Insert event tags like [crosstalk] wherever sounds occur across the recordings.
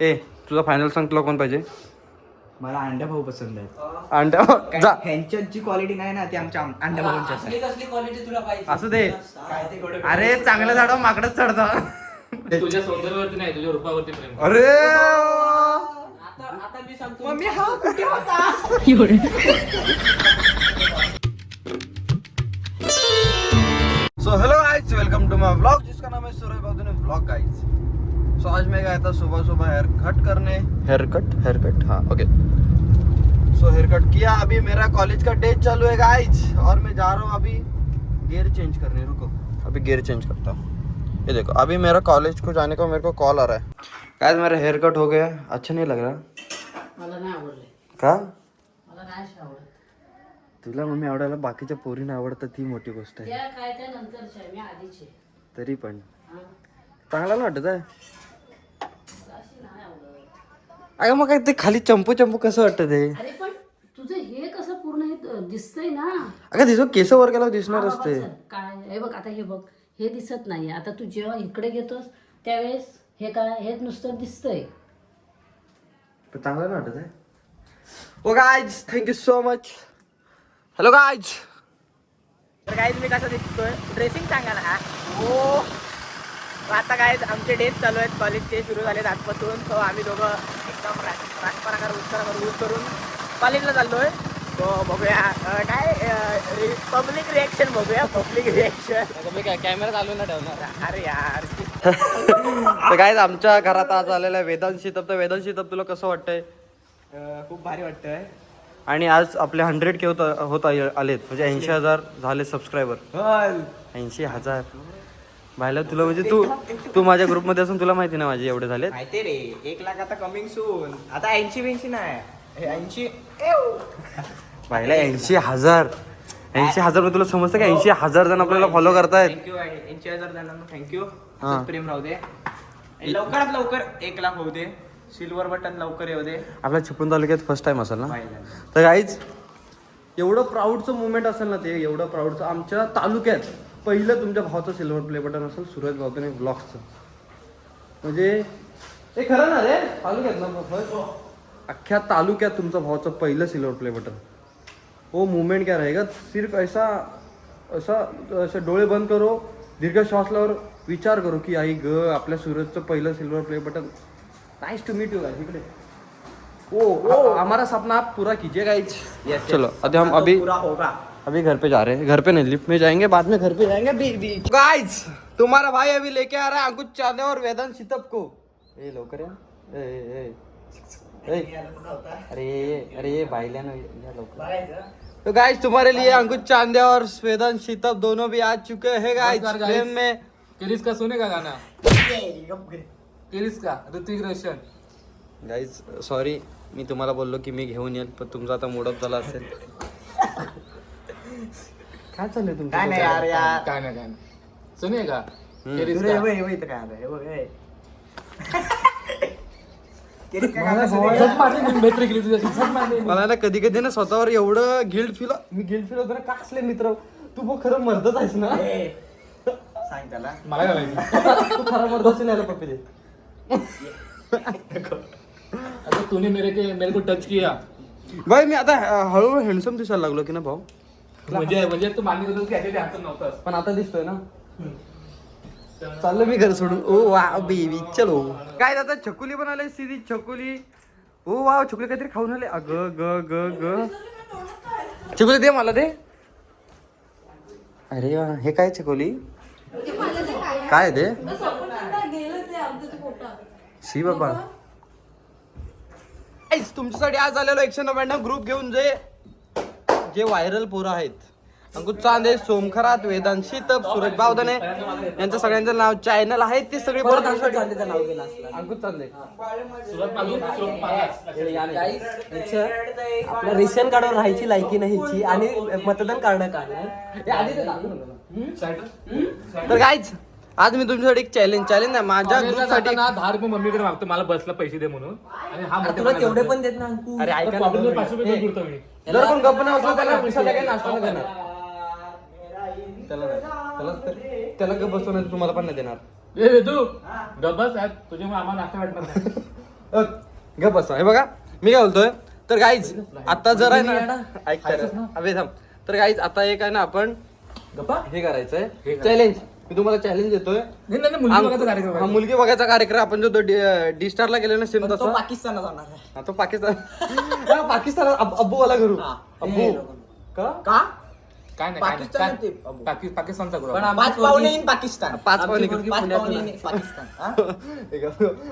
ए तुझा फायनल सांग तुला कोण पाहिजे? मला अंडा भाऊ पसंत आहे अंड्या जा ह्यांच्या जी. क्वालिटी नाही ना ती आमच्या अंडा भाऊंच्या क्वालिटी तुला पाहिजे? असू दे. अरे चांगलं झाड माकडच चढतं. तुझ्या सौंदर्यावरती नाही तुझ्या रूपावरती प्रेम कर. अरे! आता आता मी सांगतो. मम्मी हा कुठे होता? So hello guys welcome to my vlog जिसका नाम है सूरज बाबू व्लॉग गाइस आज मैं गया था सुबह सुबह हेयर कट करने। हेयर कट हेयर कट हाँ ओके सो हेयर कट किया। अभी मेरा कॉलेज का डे चालू है गाइस और मैं जा रहा हूँ अभी गियर चेंज करने। रुको। अभी गियर चेंज करता हूँ। ये देखो अभी मेरा कॉलेज को जाने को मेरे को कॉल आ रहा है। गाइस मेरा हेयर कट हो गया। अच्छा नहीं लग रहा। मला नाही आवडले. का? मला नाही आवडत. तुला मम्मी आवडायला बाकीच्या पोरीने आवडतं ती मोठी गोष्ट आहे. त्या काय त्या नंतरच्या आहे, मी आधीचे. तरी पण. हा. चांगला नाही वाटत आहे. अगं मग काय ते खाली चंपू चंपू कसं वाटतं ते? अरे पण तुझं हे कसं पूर्ण हे दिसतंय ना? अगं दिसो केस वर केला दिसणारच हा ते बाबा, चल, काय हे बघ आता हे बघ हे दिसत नाही आता तू जेव्हा इकडे घेतोस त्यावेळेस हे काय हे नुसतं दिसतंय. पण चांगलं नाही वाटत आहे ओ guys thank you so much hello guys तर काय तुम्ही कसं दिसतोय? ड्रेसिंग सांगा ना. हो आता काय आमचे डेज चालू आहेत. कॉलेजचे सुरू झालेत आजपासून. सो आम्ही दोघं एकदम राज- राजपराकार उत्तर यूज करून कॉलेजला चाललोय. तो बघूया. काय पब्लिक रिॲक्शन बघूया. पब्लिक रिॲक्शन मी काय कॅमेरा चालू ना ठेवणार. अरे यार. तर गाईज आमच्या घरात आज आलेला आहे वेदांत शितप. तर वेदांत शितप तुला कसं वाटतंय? खूप भारी वाटतंय. आणि आज आपले हंड्रेड के होत होत आलेत. म्हणजे ऐंशी हजार झाले सबस्क्रायबर ऐंशी हजार. भायला तुला म्हणजे तू तू माझ्या ग्रुपमध्ये असून तुला माहिती नाही माझे एवढे झालेत? माहिती रे एक लाख आता कमिंग सून आता ऐंशी बिंशी नाही. ऐंशी भाईला ऐंशी हजार. ऐंशी हजार म्हणजे तुला समजतं का? ऐंशी हजार जण आपल्याला फॉलो करतायत. थँक्यू ऐंशी हजार जणांना थँक्यू हा. प्रेम राहू दे. आणि लवकरात लवकर एक लाख होऊ दे. सिल्वर बटन लवकर येऊ दे. आपल्या चिपळूण तालुक्यात फर्स्ट टाइम असेल ना? पाहिलं. तर काहीच एवढं प्राऊडचं मुवमेंट असेल ना ते एवढं प्राऊडचं आमच्या तालुक्यात पहिलं तुमच्या भावाचं सिल्वर प्ले बटन असेल सुरज भाऊने ब्लॉग्सचं म्हणजे हे खरं ना रे? तालुक्यात ना first? अख्ख्या तालुक्यात तुमच्या भावाचं पहिलं सिल्वर प्ले बटन वो मुवमेंट क्या रहेगा? सिर्फ ऐसा ऐसा ऐसा डोळे बंद करो दीर्घ श्वास लावर विचार करो की आई ग आपल्या सूरजचं पहिलं silver play button nice to meet you guys इकडे. ओ ओ हमारा सपना आप पूरा कीजिए गाइस चलो. अभी हम आता अभी पूरा होगा. अभी घर पे जा रहे हैं। घर पे नहीं लिफ्ट में जाएँगे बाद में घर पे जाएँगे। बेबी गाइस तुम्हारा भाई अभी लेके आ रहा है अंकुश चांदे और वेदन सितप को। ए या ए ए अरे अरे ये भाईला ना या तो गाइस तुम्हारे लिए अंकुश चांदे और वेदन सितप दोनों भी आ चुके हैं गाइस. ट्रेन में किरीस का सुने का गाना किरीस का ऋतिक रोशन। गाईज सॉरी मी तुम्हाला बोललो की मी घेऊन येईल पण तुमचा आता मूडअप झाला असेल. काय चाललंय तुमचं? काय नाही यार यार. काय ना काय ना सुने का. किरीस हे हे. [laughs] हे हे. झक मारली मी मैत्री केली तुझ्याशी झक मारली मला ना कधी कधी ना स्वतःवर एवढं गिल्ट फील मी गिल्ट फील होतो ना का असले मित्र? तू बघ खरं मरतच आहेस ना. सांग त्याला. मला काय माहिती तू खरं मरतच नाही पप्पी. दे अरे तूने मेरे के मेरे को टच किया. बाई मी आता हळूहळू हँडसम दिसायला लागलो की ना भाऊ? म्हणजे म्हणजे तू मान्य होतं की ह्याच्या हातात नव्हतंस पण आता दिसतोय ना. चाललो मी घर सोडून. ओ वा बेबी चलो काय आता छकुली पण आले सीधी छकुली. ओ वा छकुली काहीतरी खाऊन आले. अग ग ग ग. छकुली दे मला दे. अरे वा हे काय छकुली? काय ते? शी बाबा. तुमच्यासाठी आज आलेलो एकशे नव्याण्णव ग्रुप घेऊन जे जे व्हायरल पोरं आहेत अंकुश चांदे सोमखरात वेदांत शितप सुरज बावधने यांचं सगळ्यांचं नाव चॅनल आहे ते सगळे पोरं तुमच्यासाठी- नाव गेलं असलं. अंकुश चांदे. रेशन कार्डवर राहायची लायकी नाही ह्याची आणि मतदान कार्ड काढलं शायद- तर काहीच आज मी तुमच्यासाठी एक चॅलेंज चॅलेंज आहे. माझ्या ग्रुपसाठी जाताना दहा रुपये मम्मीकडे मागतो. मला बसला पैसे दे म्हणून. आणि हा मोठा तुला तेवढे पण देत ना अंकू अरे ऐका ना पाचशे दोन रुपये मिनिट. देऊन पुरतो मी जर कोण गप्प नाही बसला त्याला नाश्ता नाही देणार. त्याला नाही. त्याला त्याला गप्प बसवणार तुम्हाला पण नाही देणार. ए वेदू गब्बस आहे तुझ्यामुळे आम्हाला नाश्ता वाटणार नाही. अ, गप बसा. हे बघा मी काय बोलतोय? तर गाईज आता जर आहे ना ऐक तर. अबे थांब. तर गाईज आता एक आहे ना आपण हे करायचंय. चॅलेंज मी तुम्हाला चॅलेंज देतोय नाही नाही, नाही, मुलगी बघायचा कार्यक्रम हा आहे. मुलगी बघायचा कार्यक्रम आपण जो डी स्टारला गेलो ना सेम तो तसा पाकिस्तानात जाणार आहे हा, तो पाकिस्तान हा, पाकिस्तानात अब- अब्बूवाला करू अब्बू का का काय नाही काय नाही. पाकिस्तानात काय- ते, अबू. पाकि- पाकिस्तानचा ग्रुप पण आहे. पाच पाहुणे इन पाकिस्तान पाच आमची पाहुणे मुलगी पाच पुण्यातून पाहुणे. इन पाकिस्तान हा?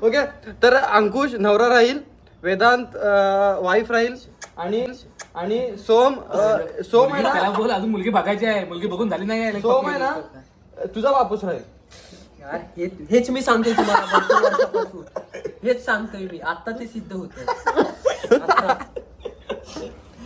[laughs] ओके तर अंकुश नवरा राहील वेदांत वाईफ राहील आणि आणि सोम अं, सोम आहे त्याला ना बोल अजून मुलगी बघायची आहे मुलगी बघून झाली नाही आहे. सोम आहे ना तुझा बापूस राहील यार, हे- हेच मी सांगतोय तुम्हाला भरपूर वर्षापासून हेच सांगतोय मी आता ते सिद्ध होत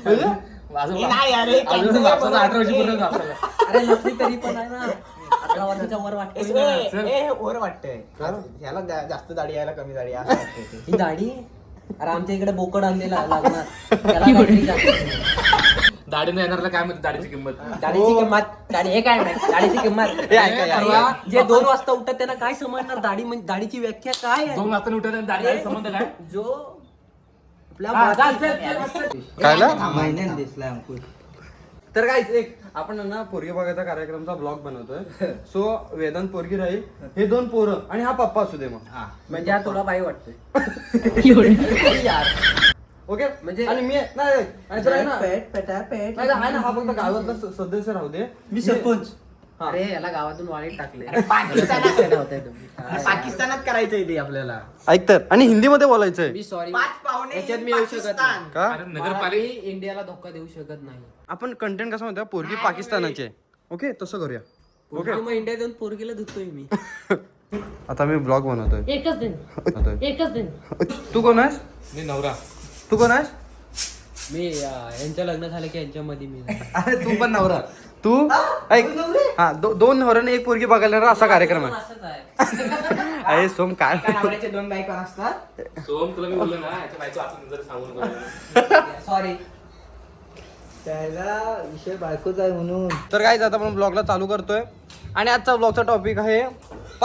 म्हणजे? माझं हे नाही अजून आपल्याला. अरे नसली तरी पण आहे ना वर्षाच्या वर वाटतोय ना. चल. ए, वर वाटतंय ह्याला जा- जास्त दाढी यायला कमी दाढी असं वाटतंय ते. ही दाढी अरे आमच्या इकडे बोकड आणलेला लागणार [laughs] त्याला काहीतरी जास्त. दाढीने येणाऱ्याला काय माहिती दाढीची किंमत? दाढीची किंमत दाढी हे काय नाही दाढीची किंमत. हे ऐका, हे परवा जे दोन वाजता उठतात त्यांना काय समजणार? दाढी म्हणजे दाढीची व्याख्या काय आहे? दोन वाजता उठत आणि दाढी संबंध काय? जो आपल्या हा, माती- चल, चल, चल, चल. कायला? महिन्यात दिसलाय अंकुश. तर काहीच एक आपण ना पोरगी बघायचा कार्यक्रमचा ब्लॉग बनवतोय. सो वेदांत पोरगी राहील. हे दोन पोरं आणि हा पप्पा असू दे मग. म्हणजे हा तुला बाई वाटतोय. [laughs] ओके? म्हणजे- म्हणजे आणि मी नाही आणि तर आहे ना. पेट पेटा पेट नाही, आहे ना हा फक्त गावातला स- सदस्य राहू दे. मी सरपंच. हा. अरे याला गावातून वाळीत टाकले पाकिस्तानात. [laughs] पाकिस्तानात करायचंय ते आपल्याला. ऐक तर आणि हिंदीमध्ये बोलायचंय. मी सॉरी पाच पाहुणे याच्यात मी येऊ शकत पाकिस्तान. नाही. का? नगरपालिका मी इंडियाला धोका देऊ शकत नाही. आपण कंटेंट कसं म्हणतो? पोरगी पाकिस्तानाची. आहे ओके तसं करूया. पोरगी मग इंडिया देऊन पोरगीला धुतोय मी. [laughs] आता मी ब्लॉग बनवतोय. एकच दिन. बनवतोय. एकच दिन. तू कोण आहेस? मी नवरा. तू कोण आहेस? मी अं, यांचं लग्न झालं की यांच्यामध्ये मी. [laughs] अरे तू पण नवरा. तू? ऐक. हा दो- दोन नवऱ्याने एक पोरगी बघायला येणार असा कार्यक्रम आहे. असंच आहे. अरे सोम काय? नवऱ्याचे दोन बायको असतात सोम तुला मी बोललो ना याच्या बायको आपण जर सांगून बोललो. सॉरी त्याला विषय बायकोच आहे म्हणून. तर काय आता आपण ब्लॉगला चालू करतोय. आणि आजचा ब्लॉगचा टॉपिक आहे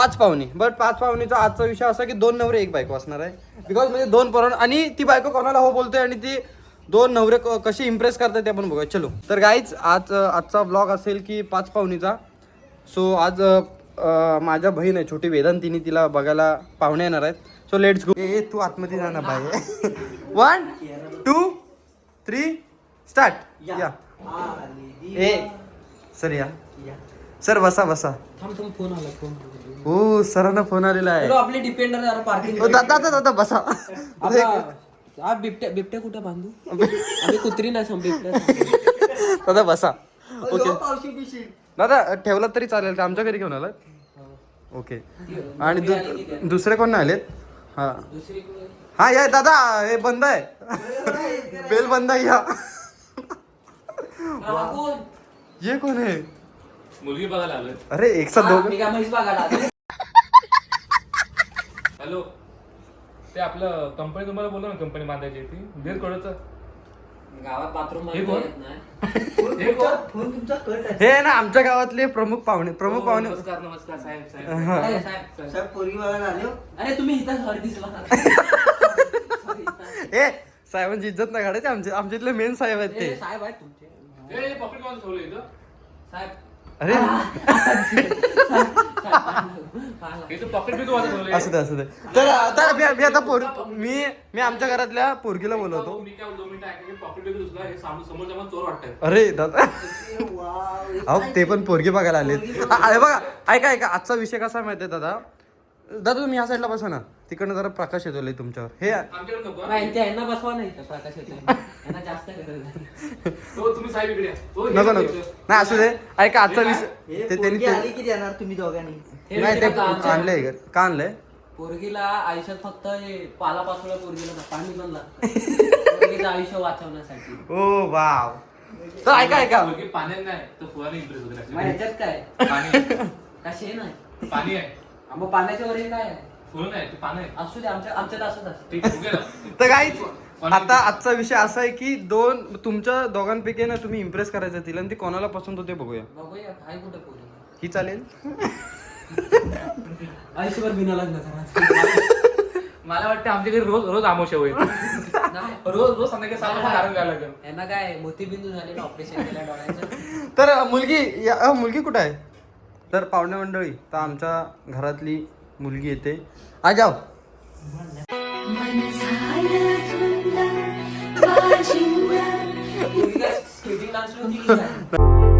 पाच पाहुणी. बट पाच पाहुणीचा आजचा विषय असा की दोन नवरे एक बायको असणार आहे. बिकॉज म्हणजे दोन पोरण आणि ती बायको कोणाला हो बोलते आणि ती दोन नवरे कशी इम्प्रेस करतात ते आपण बघूया. चलो. तर गाईच आज आजचा ब्लॉग असेल की पाच पाहुणीचा. सो आज माझ्या बहीण आहे छोटी वेदांतिनी तिला बघायला पाहुणे येणार आहेत. सो लेट्स गो ए तू आतमध्ये जा ना बाई. वन टू थ्री स्टार्ट या. ए सर या. सर बसा बसा. थांब थांब फोन आला फोन हो सरांना फोन आलेला आहे. आपले डिपेंडर जरा पार्किंग ओ, दादा दादा दादा बसा. हा बिबट्या बिबट्या कुठे बांधू? आम्ही कुत्री नाही सांग बिबट्या दादा बसा. ओके दादा ठेवला तरी चालेल का आमच्या घरी घेऊन आलात? ओके आणि दु- दुसरे कोण नाही आलेत? हा. हा या दादा हे बंद आहे. बेल बंद आहे या. ये कोण आहे? मुलगी बघायला आलोय अरे एक साथ दोघ? मी काय म्हैस बघायला आलो. हॅलो. ते आपलं कंपनी तुम्हाला बोललो ना कंपनी बांधायची ती. दीड करोडचं गावात बाथरूम हे कोण? येत नाही. हे कोण? फोन तुमचा कट आहे. हे ना आमच्या गावातले प्रमुख पाहुणे प्रमुख हो, पाहुणे. नमस्कार नमस्कार साहेब साहेब. अरे, साहेब, साहेब पोरगी बघायला आले हो. अरे तुम्ही इथं घर दिसला [laughs] ए साहेबांची इज्जत नाही काढायची आमचे आमच्या इथले मेन साहेब आहेत ए, ते. साहेब आहेत तुमचे. पॉकेट ठेवलं इथं. साहेब अरे. असू दे असू दे. तर आता मी मी आता पोर मी मी आमच्या घरातल्या पोरगीला बोलवतो मी काय दोन मिनिटं ऐकलं की पॉकेट बी दुसरा हे सामोर समोर जाऊन चोर वाटतंय. अरे दादा अहो ते पण पोरगी बघायला आले अरे बघा ऐका ऐका आजचा विषय कसा आहे माहितीये दादा? दादा तुम्ही ह्या साईडला बसा ना तिकडनं जरा प्रकाश येतो लय तुमच्यावर हे आमच्याकडे नको हा? नाही, यांच्या यांना बसवा नाही इथं प्रकाश येतोय. यांना जास्त गरज आहे. तो तुम्ही साहेब इकडे या. तो हे नको नको इकडे. नाही असू दे ऐका आजचा हे विषय हे ते त्यांनी पोरगी ते- आली की देणार तुम्ही दोघांनी हे नाही ते का? आणलंय का? का आणलंय पोरगीला आयुष्यात फक्त हे पालापाचोळ्या पोरगीला ना पाणी पण लागतं पोरगीचं आयुष्य वाचवण्यासाठी ओ वाव तर ऐका ऐका मुलगी पाण्यात नाही इम्प्रेस होते मग actually. ह्याच्यात काय पाणी नाही पाणी आहे पाण्याच्या काय तर काय आता आजचा विषय असा आहे की दोन तुमच्या दोघांपैकी ना तुम्ही इम्प्रेस करायचं तिला आणि ती कोणाला पसंत होते बघूया. ही चालेल? आयुष्यभर बिना लग्न मला वाटतं आमच्याकडे रोज रोज आमोश होईल. रोज रोज संध्याकाळी काय ऑपरेशन तर मुलगी मुलगी कुठं आहे? तर पाहुणे मंडळी तर आमच्या घरातली मुलगी येते. आ जाओ [laughs] डान्स